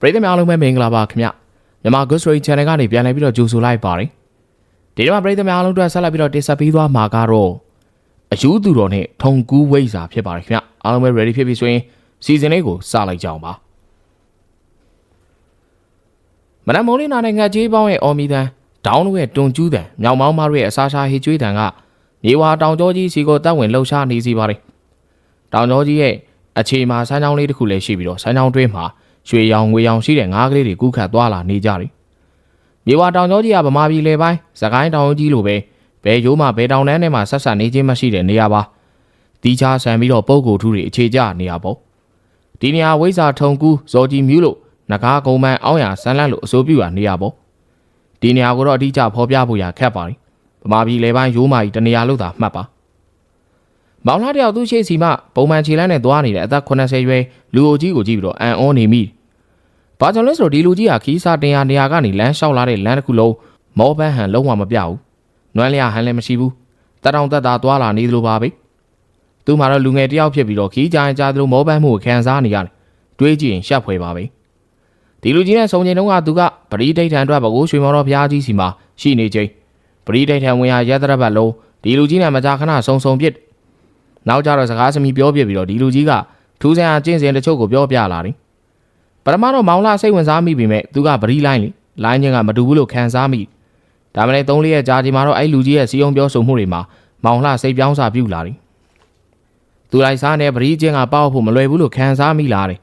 ပရိသတ်များအားလုံးပဲမင်္ဂလာပါခင်ဗျမြန်မာ Good Story Channel ကနေပြန်လည်ပြီးတော့ကြိုဆိုလိုက်ပါတယ်ဒီနေ့မှာပရိသတ်များအားလုံးအတွက်ဆက်လက်ပြီးတော့တင်ဆက်ပေးသွားမှာကတော့အယူသူတော်နဲ့ထုံကူးဝိဇ္ဇာဖြစ်ပါတယ်ခင်ဗျအားလုံးပဲ ready ဖြစ်ပြီဆိုရင်စီစဉ်လေးကိုစလိုက်ကြအောင်ပါမနက်မိုးလင်းနာနဲ့ငှက်ကြီးပေါင်းရဲ့အော်မီတန်ဒေါင်းတို့ရဲ့တွန်ကျူးတန်မြောင်မောင်းမတို့ရဲ့အစာရှာဟေကျွေးတန်ကမြေဝါတောင်ကျောကြီးစီကိုတက်ဝင်လှုပ်ရှားနေစီပါတယ်တောင်ကျောကြီးရဲ့အခြေမှာဆန်းချောင်းလေးတစ်ခုလည်းရှိပြီးတော့ဆန်းချောင်းတွင်းမှာ ရွှေရောင်ငွေရောင်ရှိတဲ့ငါးကလေးတွေကူးခတ်သွားလာနေကြတယ်။မြေဝါတောင်ကျောကြီးကဗမာပြည်လေပိုင်းစကိုင်းတောင်ကြီးလိုပဲဘယ်ရိုးမှဘယ်တောင်တန်းထဲမှာဆက်ဆက်နေခြင်းမရှိတဲ့နေရာပါ။တီးခြားဆန်ပြီးတော့ပုံကိုထူးတွေအခြေကျနေရပေါ့။ဒီနေရာဝိဇ္ဇာထုံကူးဇော်ကြီးမြူးလို့နဂါကုံမန်အောင်းရဆန်းလန့်လို့အဆိုပြုရနေရပေါ့။ဒီနေရာကိုတော့အတိအကျဖော်ပြဖို့ရခက်ပါတယ်။ဗမာပြည်လေပိုင်းရိုးမာကြီးတနေရာလို့သာမှတ်ပါ။မောင်လာတယောက်သူ့ရှိစီမှပုံမှန်ခြေလမ်းနဲ့သွားနေတဲ့အသက်80ရွယ်လူအိုကြီးကိုကြည့်ပြီးတော့အန်အောနေမိတယ်။ ဘာကြောင့်လဲဆိုတော့ဒီလူကြီးဟာခီးစားတင်ရနေရာကနေလမ်းလျှောက်လာတဲ့လမ်းတစ်ခုလုံးမောပန်းဟန်လုံးဝမပြဘူး။နွမ်းလျာဟန်လည်းမရှိဘူး။တတောင်တက်တာသွားလာနေသလိုပါပဲ။သူမှတော့လူငယ်တစ်ယောက်ဖြစ်ပြီးတော့ခီးကြရင်ကြားသလိုမောပန်းမှုကိုခံစားနေရတယ်။တွေးကြည့်ရင်ရှက်ဖွယ်ပါပဲ။ဒီလူကြီးနဲ့ဆုံချိန်တုန်းကသူကပရိဒိဋ္ဌံအတွက်ဘကိုးရွှေမော်တော်ဘုရားကြီးစီမှာရှိနေချိန်ပရိဒိဋ္ဌံဝင်ရရတရဘတ်လုံးဒီလူကြီးနဲ့မကြာခဏဆုံဆုံပြစ်။နောက်ကြတော့စကားစမီပြောပြပြီးတော့ဒီလူကြီးကထူးဆန်းအကျင့်စဉ်တချို့ကိုပြောပြလာတယ်။ ပထမတော့မောင်လာစိတ်ဝင်စားမိပြီမဲ့သူကဗရီလိုင်းလေလိုင်းချင်းကမတူဘူးလို့ခံစားမိဒါမှလည်း၃လေးရက်ကြာဒီမှာတော့အဲ့လူကြီးရဲ့စီယုံပြောဆိုမှုတွေမှာမောင်လာစိတ်ပြောင်းစာပြုလာတယ်သူလိုက်စားနေဗရီချင်းကပေါက်ဖို့မလွယ်ဘူးလို့ခံစားမိလာတယ်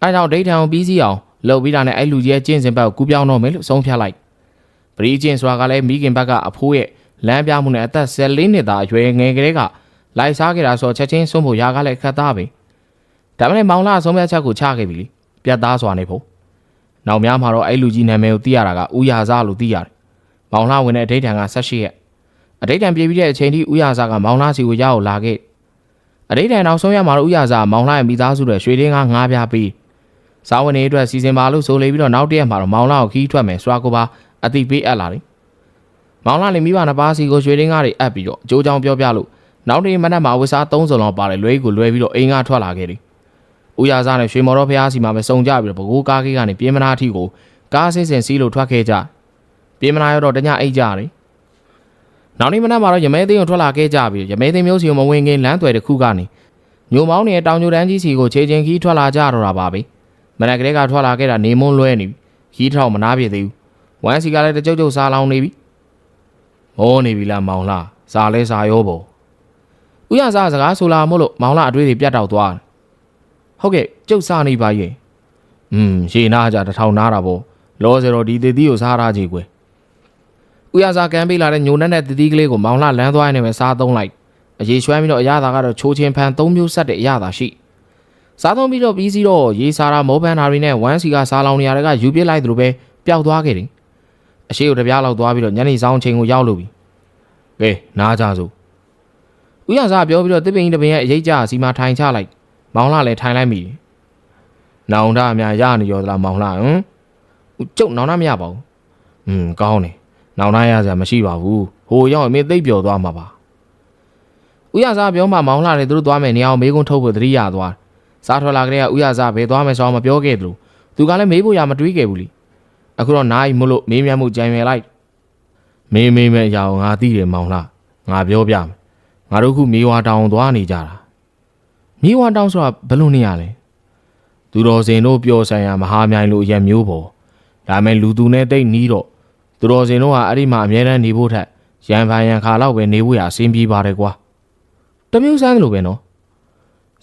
အဲကြောင့်ဒိတ်ထံကိုပြီးစီအောင်လှုပ်ပြီးတာနဲ့အဲ့လူကြီးရဲ့ကျင့်စဉ်ဘက်ကိုကူးပြောင်းတော့မယ်လို့ဆုံးဖြတ်လိုက်ဗရီချင်းဆိုတာကလည်းမိခင်ဘက်ကအဖိုးရဲ့လမ်းပြမှုနဲ့အသက်14နှစ်သားအရွယ်ငယ်ကလေးကလိုက်စားခဲ့တာဆိုချက်ချင်းဆုံးဖို့ရာကလည်းခတ်သားပဲဒါမှလည်းမောင်လာဆုံးဖြတ်ချက်ကိုချခဲ့ပြီလေ ပြတ်သားစွာနေဖို့နောက်များမှာတော့အဲ့လူကြီးနာမည်ကိုသိရတာကဥယာဇလို့သိရတယ်။မောင်လှဝင်တဲ့အဋိဌံက18ရက်အဋိဌံပြေးပြီးတဲ့အချိန်ထိဥယာဇကမောင်လှစီကိုရောက်လာခဲ့အဋိဌံနောက်ဆုံးရမှာတော့ဥယာဇမောင်လှရဲ့မိသားစုတွေရွှေတင်းကငားပြားပြီးစာဝန်တွေအတွက်စီစဉ်ပါလို့ဆိုလေပြီးတော့နောက်တရက်မှာတော့မောင်လှကိုခီးထွက်မယ်စွာကိုပါအတိပေးအပ်လာတယ်။မောင်လှလည်းမိဘနှစ်ပါးစီကိုရွှေတင်းကားတွေအပ်ပြီးတော့အကျိုးကြောင့်ပြောပြလို့နောက်တရက်မနက်မှာဝစ်စား3စုံလောက်ပါတယ်လွဲကိုလွဲပြီးတော့အိမ်ကထွက်လာခဲ့တယ်။ ဦးရစားနဲ့ရွှေမော်တော်ဖះစီမှာပဲစုံကြပြီးတော့ဘကိုးကားကြီးကနေပြင်းမနာအထိကိုကားဆင်းဆင်းစီးလို့ထွက်ခဲ့ကြပြင်းမနာရတော့တညအိတ်ကြတယ်နောက်နေ့မနက်မှာတော့ရမဲသိန်းကိုထွက်လာခဲ့ကြပြီးရမဲသိန်းမျိုးစီကိုမဝင်ခင်လမ်းသွယ်တစ်ခုကနေညိုမောင်းနေတဲ့တောင်ညိုတန်းကြီးစီကိုခြေချင်းခီးထွက်လာကြတော့တာပါပဲမနက်ကလေးကထွက်လာခဲ့တာနေမွန်းလွဲနေပြီခီးထောက်မနာပြည့်သေးဘူးဝမ်းစီကလည်းတကြုတ်ကြုတ်စားလောင်နေပြီမောနေပြီလားမောင်လားစားလဲစားရောပေါ့ဦးရစားစကားဆိုလာမို့လို့မောင်လာအတွေ့တွေပြတ်တောက်သွားတယ် ဟုတ်ကဲ့ကျုပ်စားနေပါရဲ့อืมရေနာကြတစ်ထောင်နာတာပေါ့လောစရောဒီတည်သီးကိုစားရကြီးကွယ်ဥရစာကမ်းပေးလာတဲ့ညိုနဲ့တဲ့တည်သီးကလေးကိုမောင်လှလန်းသွားနေမယ်စားသုံးလိုက်အရေးရွှမ်းပြီးတော့အရသာကတော့ချိုးချင်းဖန်၃မျိုးဆက်တဲ့အရသာရှိစားသုံးပြီးတော့ပြီးစီတော့ရေစားတာမောပန်းတာတွေနဲ့ဝမ်းစီကစားလောင်နေရတဲ့ကယူပစ်လိုက်သလိုပဲပျောက်သွားခဲ့တယ်အရှိကိုတပြားလောက်သွားပြီးတော့ညနေဆောင်ချိန်ကိုရောက်လို့ပြီကဲနားကြစို့ဥရစာပြောပြီးတော့တစ်ပင်ကြီးတစ်ပင်ရဲ့အရေးကြစီမှာထိုင်ချလိုက် မောင်လှလည်းထိုင်လိုက်မိတယ်။နောင်တအများရနေရောသလားမောင်လှဟမ်။ကျုပ်နောင်တမရပါဘူး။อืมကောင်းတယ်။နောင်တရစရာမရှိပါဘူး။ဟိုရောက်ရင်မင်းသိပ်ပျော်သွားမှာပါ။ဥရစားပြောမှမောင်လှလည်းသူတို့သွားမယ်နေအောင်မေးခွန်းထုတ်ဖို့သတိရသွား။စားထွက်လာကလေးကဥရစားဘယ်သွားမယ်ဆိုတော့မပြောခဲ့သလိုသူကလည်းမေးဖို့ရမတွေးခဲ့ဘူးလी။အခုတော့နိုင်မို့လို့မေးမြန်းမှုကြံရွယ်လိုက်။မေးမေးမဲ့အရာကိုငါသိတယ်မောင်လှ။ငါပြောပြမယ်။ငါတို့ခုမေးဝါတောင်သွားနေကြတာ မြေဝါတောင်းဆိုတာဘယ်လိုနေရလဲသူတော်စင်တို့ပျော်ဆိုင်ရာမဟာမြိုင်လိုအရက်မျိုးပေါ့ဒါမဲ့လူသူနဲ့တိတ်နီးတော့သူတော်စင်တို့ဟာအဲ့ဒီမှာအမြဲတမ်းနေဖို့ထက်ရန်ဖန်ရန်ခါလောက်ပဲနေဖို့ရအဆင်ပြေပါတယ်ကွာတမျိုးစမ်းလို့ပဲနော်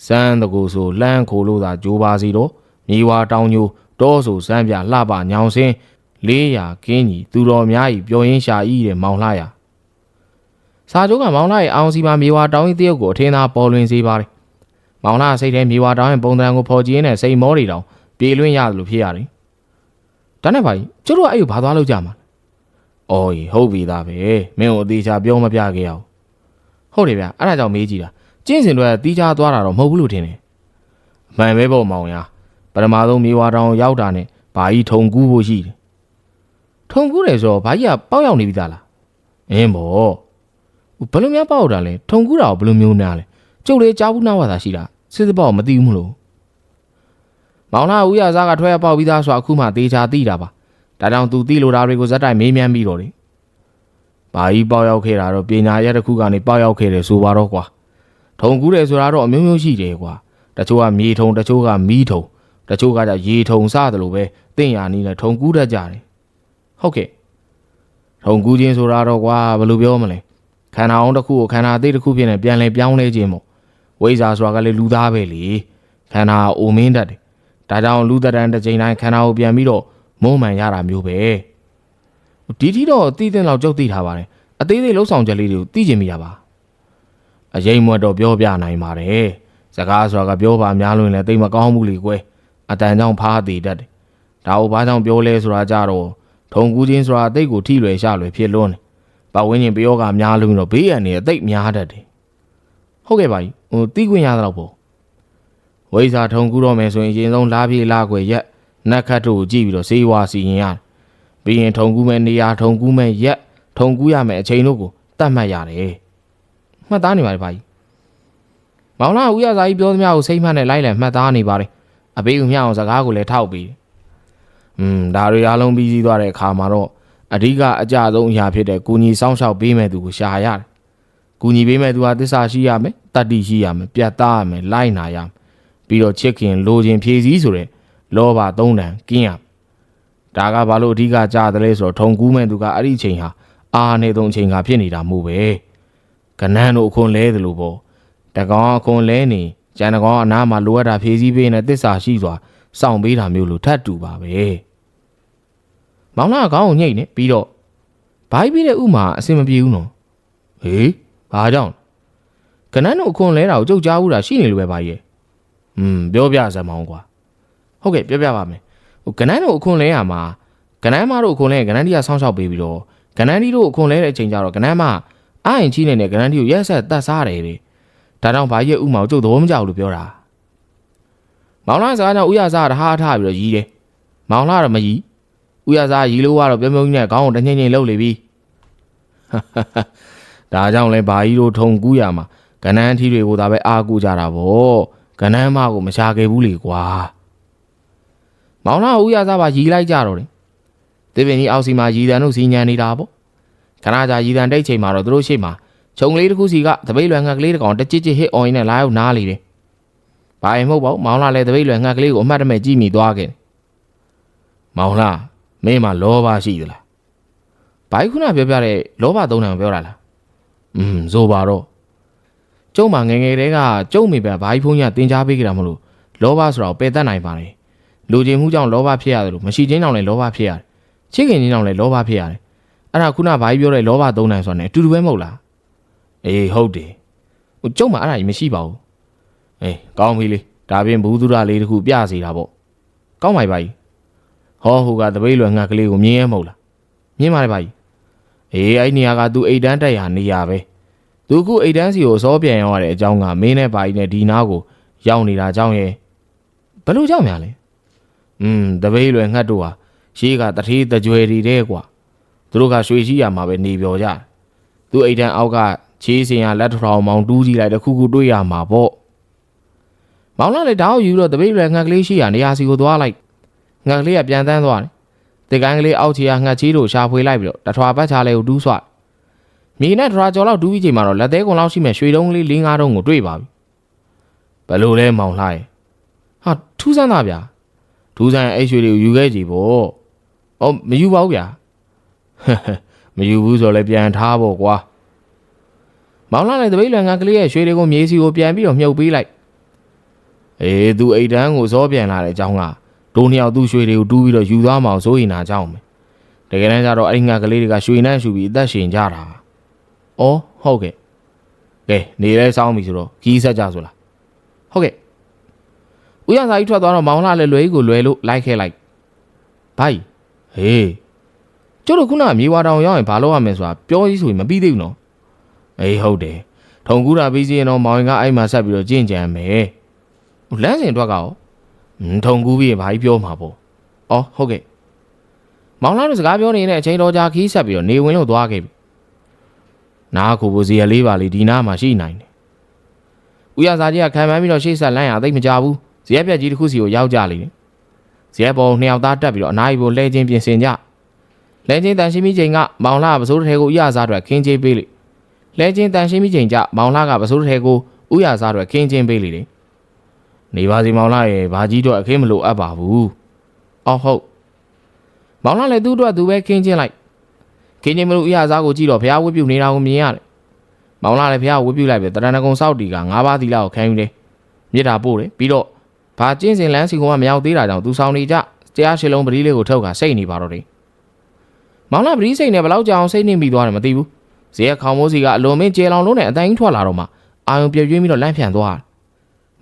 စမ်းတကူဆိုလှမ်းခိုလို့သာကြိုးပါစီတော့မြေဝါတောင်းညိုတောဆိုစမ်းပြလှပညောင်စင်း400ကင်းကြီးသူတော်များကြီးပျော်ရင်းရှာဤတဲ့မောင်လှရစာချုပ်ကမောင်လှရဲ့အောင်စီမှာမြေဝါတောင်းကြီးတယောက်ကိုအထင်းသားပေါ်လွင်စေပါတယ် မောင်လာစိတ်ထဲမြေဝါတောင်းရဲ့ပုံသဏ္ဍာန်ကိုဖော်ကြည့်ရင်းနဲ့စိတ်မောတွေတောင်ပြေလွင့်ရတယ်လို့ဖြစ်ရတယ်။ဒါနဲ့ပါကြီးကျတို့ကအဲ့ကိုဘာသွားလို့ကြမှာလဲ။အော်ကြီးဟုတ်ပြီသားပဲမင်းကိုအသေးချာပြောမပြခဲ့ရအောင်။ဟုတ်တယ်ဗျအဲ့ဒါကြောင့်မေးကြည့်တာကျင့်စဉ်တွေကတီးခြားသွားတာတော့မဟုတ်ဘူးလို့ထင်တယ်။အမှန်ပဲပေါ့မောင်ရပထမဆုံးမြေဝါတောင်ရောက်တာနဲ့ဘာကြီးထုံကူးဖို့ရှိတယ်။ထုံကူးတယ်ဆိုတော့ဘာကြီးကပေါက်ရောက်နေပြီသားလား။အင်းပေါ့ဘယ်လိုများပေါက်တာလဲထုံကူးတာကိုဘယ်လိုမျိုးများလဲ ကျုပ်လေးကြားဘူးနာဝါသာရှိတာစစ်စစ်ပေါ့မသိဘူးမလို့မောင်လာဦးရစားကထွက်ရပေါက်ပြီးသားဆိုအခုမှတေချာသိတာပါဒါကြောင့်သူသိလိုတာတွေကိုဇက်တိုင်မေးမြန်းပြီးတော့လေဘာကြီးပေါက်ရောက်ခဲ့တာတော့ပညာရက်တစ်ခုကနေပေါက်ရောက်ခဲ့တယ်ဆိုပါတော့ကွာထုံကူးတယ်ဆိုတာတော့အမျိုးမျိုးရှိတယ်ကွာတချို့ကမြေထုံတချို့ကမီးထုံတချို့ကကြရေထုံစသလိုပဲတင့်ရနီးနဲ့ထုံကူးတတ်ကြတယ်ဟုတ်ကဲ့ထုံကူးခြင်းဆိုတာတော့ကွာဘယ်လိုပြောမလဲခန္ဓာအောင်တစ်ခုကိုခန္ဓာအသေးတစ်ခုဖြစ်နေပြန်လဲပြောင်းလဲခြင်းမို့ ဝိဇ္ဇာဆိုတာကလေလူသားပဲလေခန္ဓာအိုမင်းတတ်တယ်ဒါကြောင့်လူသက်တမ်းတစ်ချိန်တိုင်းခန္ဓာကိုပြန်ပြီးတော့မုံမှန်ရတာမျိုးပဲဒီထီတော့တည်တဲ့လောက်ကြောက်သိထားပါတယ်အသေးသေးလှုပ်ဆောင်ချက်လေးတွေကိုသိကျင်မိတာပါအရင်မွတ်တော့ပြောပြနိုင်ပါတယ်စကားဆိုတာကပြောပါများလို့ရင်လည်းတိတ်မကောင်းဘူးလေကွယ်အတန်ကြောင့်ဖားသေးတတ်တယ်ဒါကိုဘာကြောင့်ပြောလဲဆိုတာကြတော့ထုံကူးချင်းဆိုတာအသိကိုထိလွယ်ရှလွယ်ဖြစ်လွန်းတယ်ပတ်ဝန်းကျင်ပြောကများလို့ရင်တော့ဘေးရန်နေအသိများတတ်တယ် ဟုတ်ကဲ့ပါကြီးဟိုတီးခွင့်ရတော့ပေါ့ဝိဇာထုံကူးတော့မယ်ဆိုရင်အရင်ဆုံးလားပြေးလားခွေရက်နက်ခတ်တို့ကိုကြည့်ပြီးတော့စေးဝါစီရင်ရတယ်။ပြီးရင်ထုံကူးမဲ့နေရာထုံကူးမဲ့ရက်ထုံကူးရမယ်အချိန်တို့ကိုတတ်မှတ်ရတယ်။မှတ်သားနေပါလေပါကြီး။မောင်လာဦးရစာကြီးပြောသမျှကိုစိတ်မှတ်နဲ့လိုက်လံမှတ်သားနေပါလေ။အဘေးကမျှအောင်စကားကိုလည်းထောက်ပြီးတယ်။อืมဒါတွေအားလုံးပြီးစီးသွားတဲ့အခါမှာတော့အဓိကအကြဆုံးအရာဖြစ်တဲ့ကုညီဆောင်ရှောက်ပေးမဲ့သူကိုရှာရတယ်။ ကုညီပေးမဲ့သူဟာသစ္စာရှိရမယ်။တတ္တိရှိရမယ်။ပြတ်သားရမယ်။လိုက်နာရမယ်ပြီးတော့ချစ်ခင်လိုချင်ဖြည့်စည်းဆိုတဲ့လောဘသုံးတန်ကင်းရဒါကဘာလို့အဓိကကြားတယ်လဲဆိုတော့ထုံကူးမဲ့သူကအဲ့ဒီအချိန်ဟာအာနေသုံးအချိန်ကဖြစ်နေတာမို့ပဲကနန်းတို့အခွန်လဲတယ်လို့ပေါ့တကောင်အခွန်လဲနေကျန်တကောင်အနားမှာလိုအပ်တာဖြည့်စည်းပေးနေတစ္ဆာရှိစွာစောင့်ပေးတာမျိုးလို့ထပ်တူပါပဲမောင်လာကောင်းကိုညှိတ်နေပြီးတော့ဘိုင်းပြီးတဲ့ဥမာအဆင်မပြေဘူးနော်ဟေး ဘာကြောင့်ကနန်းတို့အခွန်လဲတာကိုကြုတ်ကြားဘူးတာရှိနေလို့ပဲပါရဲ့อืมပြောပြစမ်းမအောင်ကွာဟုတ်ကဲ့ပြောပြပါမယ်ဟိုကနန်းတို့အခွန်လဲရမှာကနန်းမတို့အခွန်လဲကနန်းဒီကဆောင်းလျှောက်ပေးပြီးတော့ကနန်းဒီတို့အခွန်လဲတဲ့အချိန်ကျတော့ကနန်းမအာရင်ကြီးနေတဲ့ကနန်းဒီကိုရက်ဆက်တတ်စားတယ်လေဒါကြောင့်ဘာရဲ့ဥမောင်ကျုပ်သဘောမကျဘူးလို့ပြောတာမောင်လာစကားကြောင့်ဥရစားတဟားထားပြီးတော့ရီးတယ်မောင်လာတော့မရီးဥရစားရီးလို့ကတော့ပြုံးပြုံးကြီးနဲ့ခေါင်းကိုတငိမ့်ငိမ့်လှုပ်လေပြီ ဒါကြောင့်လဲဘာကြီးတို့ထုံကူးရမှာကနန်းထီးတွေကိုဒါပဲအားကူကြတာဗောကနန်းမကိုမရှာခဲ့ဘူးလေကွာမောင်လာဦးရစားပါရီလိုက်ကြတော့တယ်တိပင်ကြီးအောက်စီမှာရီတန်တို့စီညံနေတာပေါ့ခဏကြာရီတန်တိတ်ချိန်မှာတော့သူတို့ရှိမှခြုံကလေးတစ်ခုစီကတပိတ်လွယ်ငှက်ကလေးတစ်ကောင်တစ်ချစ်ချစ်ဟစ်အော်ရင်နဲ့လာရောက်နားလေတယ်ဘာရင်မဟုတ်ပါဘူးမောင်လာလည်းတပိတ်လွယ်ငှက်ကလေးကိုအမှတ်တမဲ့ကြည့်မိသွားခဲ့တယ်မောင်လာမင်းမလောဘရှိသလားဘာခုနပြောပြတဲ့လောဘသုံးတန်ကိုပြောတာလား อืมဇိုပါတော့ ကျုံမငယ်ငယ်တည်းကကျုံမိပဲဘာကြီးဖုန်းကြီးကတင် जा ပေးကြတာမလို့လောဘဆိုတာကိုပယ်တတ်နိုင်ပါလေလူချင်းမှုကြောင့်လောဘဖြစ်ရတယ်လို့မရှိချင်းကြောင့်လည်းလောဘဖြစ်ရတယ်ချစ်ခင်ချင်းကြောင့်လည်းလောဘဖြစ်ရတယ်အဲ့ဒါခုနဘာကြီးပြောတဲ့လောဘသုံးနိုင်ဆိုတာ ਨੇ အတူတူပဲမဟုတ်လားအေးဟုတ်တယ်ဟိုကျုံမအဲ့ဒါကြီးမရှိပါဘူးအေးကောင်းပြီလေဒါပြင်ဘူးသူရလေးတခုပြစီတာပေါ့ကောင်းပါပြီဘာကြီးဟောဟိုကတပိတ်လွယ်ငှက်ကလေးကိုမြင်ရဲမဟုတ်လားမြင်ပါလေဘာကြီး အေးအဲ့နေရာကသူအိတ်တန်းတက်ရနေရပဲသူခုအိတ်တန်းစီကိုစောပြန်ရောက်ရတဲ့အကြောင်းကမင်းနဲ့ပါကြီးနဲ့ဒီနားကိုရောက်နေတာအကြောင်းရဲ့ဘယ်လိုကြောင့်များလဲอืมတပိတ်လွယ်ငှက်တို့ဟာရှေးကတထေးတကြွယ်တွေတဲ့ကွာသူတို့ကရွှေရှိရမှာပဲနေပြောကြတယ်သူအိတ်တန်းအောက်ကချေးစင်ရလက်ထောင်မောင်တူးကြည့်လိုက်တစ်ခုခုတွေ့ရမှာပေါ့မောင်လာလေဓာတ်ယူတော့တပိတ်လွယ်ငှက်ကလေးရှိရနေရာစီကိုသွားလိုက်ငှက်ကလေးကပြန်တန်းသွားတယ် တေကိုင်းကလေးအောက်ချီရငှက်ချီးတို့ရှာဖွေလိုက်ပြီးတော့တထွာပတ်ချာလေးကိုတူးဆွတ်မြေနဲ့ဒရာကျော်လောက်ဒူးပြီးချိန်မှာတော့လက်သေးကွန်လောက်ရှိမဲ့ရွှေတုံးကလေး၄၅တုံးကိုတွေ့ပါပြီဘယ်လိုလဲမောင်လှရဲ့ဟာထူးဆန်းတာဗျာထူးဆန်းရဲ့အဲ့ရွှေတွေကိုယူခဲ့ကြည့်ပေါ့အော်မယူပါဘူးဗျာမယူဘူးဆိုလည်းပြန်ထားဖို့ကွာမောင်လှနဲ့တပိတ်လွန်ငါကလေးရဲ့ရွှေတွေကိုမြေစီကိုပြန်ပြီးတော့မြုပ်ပေးလိုက်အေးသူအိတ်တန်းကိုစောပြန်လာတဲ့အကြောင်းက ဒိုးနှစ်ယောက်သူ့ရွှေတွေကိုတူးပြီးတော့ယူသွားမအောင်စိုးရင်နာကြောင်းပဲတကယ်တမ်းကျတော့အဲ့ဒီငါကလေးတွေကရွှေနှမ်းရှူပြီးအသက်ရှင်ကြတာ။အော်ဟုတ်ကဲ့။ကဲနေလဲစောင်းပြီဆိုတော့ခီးဆက်ကြဆိုလား။ဟုတ်ကဲ့။ဦးရစာကြီးထွက်သွားတော့မောင်လာလဲလွယ်ကြီးကိုလွယ်လို့လိုက်ခဲလိုက်။ဘိုင်ဟေးကျုပ်တို့ခုနမြေဝါတောင်ရောက်ရင်ဘာလုပ်ရမလဲဆိုတာပြောကြီးဆိုရင်မပြီးသေးဘူးနော်။အေးဟုတ်တယ်။ထုံကူးတာပြီးစီရင်တော့မောင်ရင်ကအဲ့မှာဆက်ပြီးတော့ကြင့်ကြံမယ်။ဟိုလမ်းစဉ်အတွက်ကရောဟွန်း ထုံကူးပြီးရင်ဘာကြီးပြောမှာပေါ့။အော်ဟုတ်ကဲ့။မောင်လာတို့စကားပြောနေတဲ့အချိန်တော်ကြာခီးဆက်ပြီးတော့နေဝင်လို့သွားခဲ့ပြီနားခိုဖို့ဇီရလေးပါလေဒီနားမှာရှိနိုင်တယ်။ဦးရစာကြီးကခံမှန်းပြီးတော့ရှေ့ဆက်လမ်းရအသိမကြဘူး။ဇီရပြက်ကြီးတစ်ခုစီကိုရောက်ကြလေတယ်ဇရက်ပေါ်နှစ်ယောက်သားတက်ပြီးတော့အနားယူဖို့လဲချင်းပြင်ဆင်ကြလဲချင်းတန်ရှိမိချိန်ကမောင်လာပစိုးတစ်ထဲကိုဥရစားအတွက်ခင်းချေးပေးလေလဲချင်းတန်ရှိမိချိန်ကျမောင်လာကပစိုးတစ်ထဲကိုဥရစားအတွက်ခင်းချင်းပေးလေတယ် နေပါစီမောင်လာရဲ့ဘာကြီးတော့အခင်းမလို့အပ်ပါဘူးအော်ဟုတ်မောင်လာလည်းသူ့အတွက်သူပဲခင်းချင်းလိုက်ခင်းချင်းမလို့ဥရစားကိုကြည့်တော့ဘုရားဝတ်ပြုနေတာကိုမြင်ရတယ်မောင်လာလည်းဘုရားဝတ်ပြုလိုက်ပြီးတရဏဂုံစောက်တီက၅ပါးသီလကိုခံယူတယ်မြေတာပို့တယ်ပြီးတော့ဘာကျင့်စဉ်လမ်းစီကမရောက်သေးတာကြောင့်သူဆောင်နေကြတရားရှိလုံးပတိလေးကိုထုတ်ကစိတ်နေပါတော့တယ်။မောင်လာပတိစိတ်နဲ့ဘလောက်ကြာအောင်စိတ်နေမိသွားတယ်မသိဘူး။ဇေယျခေါင်မိုးစီကအလွန်မင်းကျေလောင်လုံးနဲ့အတိုင်းထွက်လာတော့မှအာယုံပြည့်ရွေးပြီးတော့လန့်ဖြန့်သွားတယ်။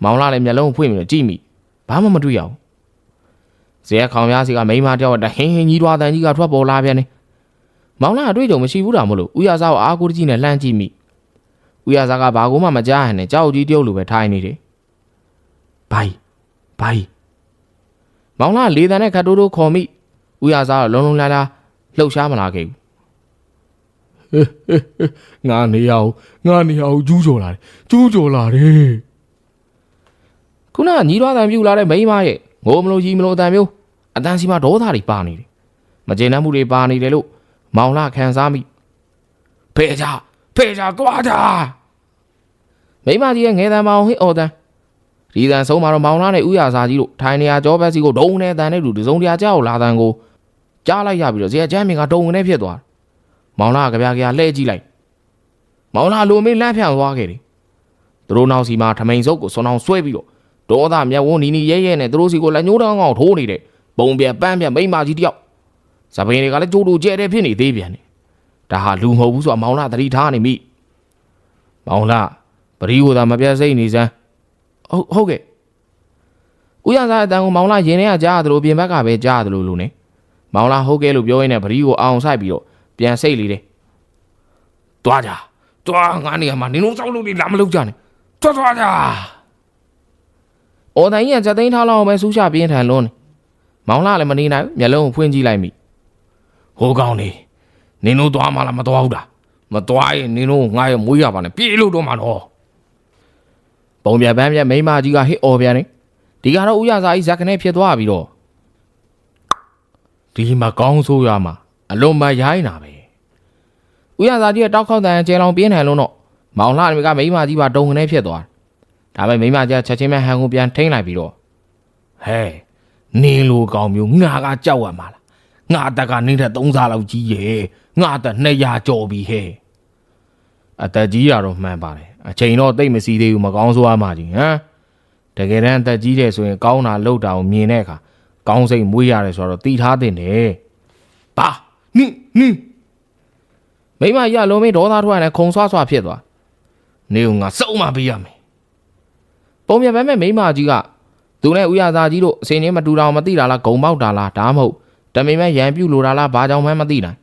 မောင်လာလည်းမျက်လုံးဖွင့်ပြီးတော့ကြည့်မိဘာမှမတွေ့ရဘူး။ဇေယျခေါင်များစီကမိန်းမတယောက်တဟင်းဟင်းကြီးသွားတန်ကြီးကထွက်ပေါ်လာပြန်တယ်။မောင်လာအတွေ့အကြုံမရှိဘူးတာမို့လို့ဥရစားကိုအားကိုးတကြီးနဲ့လှမ်းကြည့်မိ။ဥရစားကဘာကိုမှမကြားဟန်နဲ့ကြောက်ကြီးတယောက်လိုပဲထိုင်နေတယ်။ဘိုင်ဘိုင်မောင်လာလေတန်နဲ့ခတ်တိုးတိုးခေါ်မိဦးရစားတော့လုံးလုံးလာလာလှုပ်ရှားမလာခဲ့ဘူးငါနေရအောင်ငါနေရအောင်ကျူးကျော်လာတယ်ကျူးကျော်လာတယ် ခုနကညီတော်တန်ပြူလာတဲ့မိန်းမရဲ့ငိုမလို့ကြီးမလို့အတန်မျိုးအတန်စီမှာဒေါသတွေပါနေတယ်မကျေနပ်မှုတွေပါနေတယ်လို့မောင်လာခံစားမိဖေးကြဖေးကြသွားကြမိန်းမကြီးရဲ့ငယ်တန်မအောင်ဟစ်အော်တန်ဒီတန်ဆုံးမှာတော့မောင်လာနဲ့ဥရစားကြီးတို့ထိုင်နေရကြောဘက်စီကိုဒုံနဲ့တန်နဲ့တူတစုံတရာကြောက်လာတန်ကိုကြားလိုက်ရပြီးတော့ဇေယျချမ်းမင်းကဒုံနဲ့ဖြစ်သွားတယ်မောင်လာကကြပြားကြလှဲ့ကြည့်လိုက်မောင်လာလိုမင်းလန့်ဖြန့်သွားခဲ့တယ်သူတို့နောက်စီမှာထမိန်စုပ်ကိုစွန်အောင်ဆွဲပြီးတော့ ဒေါသမျက်ဝန်းနီနီရဲရဲနဲ့သူတို့စီကိုလက်ညှိုးတောင်းအောင်ထိုးနေတဲ့ပုံပြပန်းပြမိန်းမကြီးတယောက်ဇပင်းတွေကလည်းကြိုးတူကျဲတဲ့ဖြစ်နေသေးပြန်တယ်ဒါဟာလူမဟုတ်ဘူးဆိုတာမောင်လာသတိထားနေမိမောင်လာပရိဝသာမပြတ်စိတ်နေစမ်းဟုတ်ဟုတ်ကဲ့ဦးရစားအတန်ကိုမောင်လာရင်ထဲကကြားရတယ်လို့ပြင်ဘက်ကပဲကြားရတယ်လို့လို့ ਨੇ မောင်လာဟုတ်ကဲ့လို့ပြောရင်းနဲ့ပရိကိုအောင်ဆိုင်ပြီးတော့ပြန်စိတ်လေတယ်တွားကြတွားငါနေရာမှာနင်တို့စောက်လို့လာမလုပ်ကြနဲ့တွားတွားကြ။ အော်တိုင်းကြီးကစက်သိန်းထားလောက်အောင်ပဲစူးချပြင်းထန်လွန်းနေ။မောင်လာလည်းမနေနိုင်ဘူးမျက်လုံးကိုဖွင့်ကြည့်လိုက်မိ။ဟိုကောင်နေနင်တို့သွားမှလားမသွားဘူးလား။မသွားရင်နင်တို့ငါရဲ့မွေးရပါနဲ့ပြေးလို့တော့မှာတော့။ပုံပြပန်းပြမိန်းမကြီးကဟစ်အော်ပြန်နေ။ဒီကတော့ဥရစာကြီးဇက်ကနေဖြစ်သွားပြီတော့။ဒီမှာကောင်းဆိုးရမှာအလုံးမရိုင်းတာပဲ။ဥရစာကြီးကတောက်ခေါက်တန်ကျဲလောင်ပြင်းထန်လို့တော့မောင်လာကမိန်းမကြီးပါတုံကနေဖြစ်သွားတယ် ဒါပေမဲ့မိမကြီးကချက်ချင်းပဲဟန်ကိုပြန်ထိန်းလိုက်ပြီးတော့ဟဲနင်းလိုကောင်မျိုးငါကကြောက်ရမှာလားငါအတက်ကနင်းတဲ့3စားလောက်ကြီးရဲ့ငါအသက်200ကျော်ပြီဟဲ့အသက်ကြီးရတော့မှန်ပါတယ်အချိန်တော့တိတ်မစီသေးဘူးမကောင်းဆိုးရမှာကြီးဟမ်တကယ်တမ်းအသက်ကြီးတယ်ဆိုရင်ကောင်းတာလှုပ်တာကိုမြင်တဲ့အခါကောင်းစိတ်မွေးရတယ်ဆိုတော့တီထားတင်တယ်ပါနင်းနင်းမိမကြီးကလုံးမင်းဒေါသထွက်ရတယ်ခုံဆွားဆွာဖြစ်သွားနေကငါစုံမပေးရမယ် ပုံပြပန်းမဲ့မိန်းမကြီးကသူနဲ့ဦးရသားကြီးတို့အစင်းချင်းမတူတာမသိတာလားဂုံပေါက်တာလားဒါမှမဟုတ်တမိန်မဲ့ရံပြူလိုတာလားဘာကြောင့်မှမသိနိုင်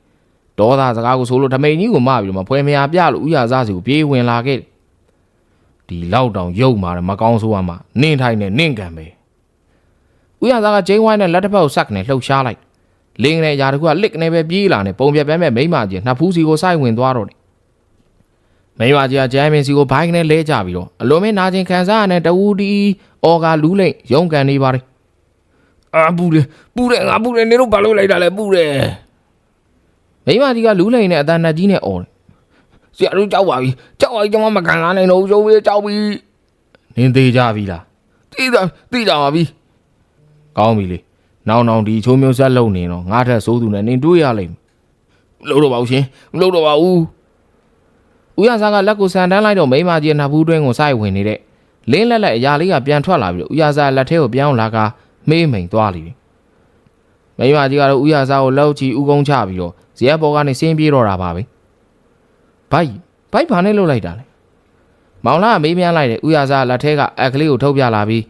ဒေါသစကားကိုဆိုလို့တမိန်ကြီးကိုမပြီးတော့မဖွဲမရပြလို့ဦးရသားစီကိုပြေးဝင်လာခဲ့တယ်ဒီလောက်တောင်ရုပ်မာတယ်မကောင်းဆိုးရမှာနင့်ထိုင်နဲ့နင့်ကံပဲဦးရသားကကျင်းဝိုင်းနဲ့လက်တစ်ဖက်ကိုဆက်ကနေလှုပ်ရှားလိုက်လင်းနဲ့ຢာတကူကလစ်ကနေပဲပြေးလာနေပုံပြပန်းမဲ့မိန်းမကြီးနှစ်ဖူးစီကိုစိုက်ဝင်သွားတော့တယ် မိမကြီးကဂျမ်းမင်စီကိုဘိုင်းနဲ့လဲကြပြီးတော့အလွန်မင်းနာကျင်ခံစားရတဲ့တဝူတီအော်ကလူးလိမ့်ရုံကန်နေပါတယ်အာပူတယ်ပူတယ်ငါပူတယ်နေတော့ဘာလို့လိုက်တာလဲပူတယ်မိမကြီးကလူးလိမ့်နဲ့အတန်နဲ့ကြီးနဲ့အော်တယ်ဆရာတို့ကြောက်ပါပြီကြောက်ပါပြီကျွန်မမခံနိုင်တော့ဘူးရုံးပြီးကြောက်ပြီနင်းသေးကြပြီလားသိတာသိကြပါပြီကောင်းပြီလေနောင်နောင်ဒီချိုးမျိုးဆက်လုံနေတော့ငါထက်စိုးသူနဲ့နင်းတွေးရလိမ့်မယ်မလို့တော့ပါဘူးရှင်မလို့တော့ပါဘူး ဦးရစားကလက်ကိုဆန်တန်းလိုက်တော့မိန်းမကြီးနှစ်ဘူးတွင်းကိုစိုက်ဝင်နေတဲ့လင်းလက်လက်အရာလေးကပြန်ထွက်လာပြီးတော့ဦးရစားလက်ထဲကိုပြောင်းလာကမေးမိန်သွားလိမ့်မယ်မိန်းမကြီးကတော့ဦးရစားကိုလှုပ်ချီဥကုန်းချပြီးတော့ဇရက်ဘော်ကနေဆင်းပြေးတော့တာပါပဲဘိုက်ဘိုက်ဘာနဲ့လှုပ်လိုက်တာလဲမောင်လာကမေးမြန်းလိုက်တယ်ဦးရစားလက်ထဲကအက်ကလေးကိုထုတ်ပြလာပြီး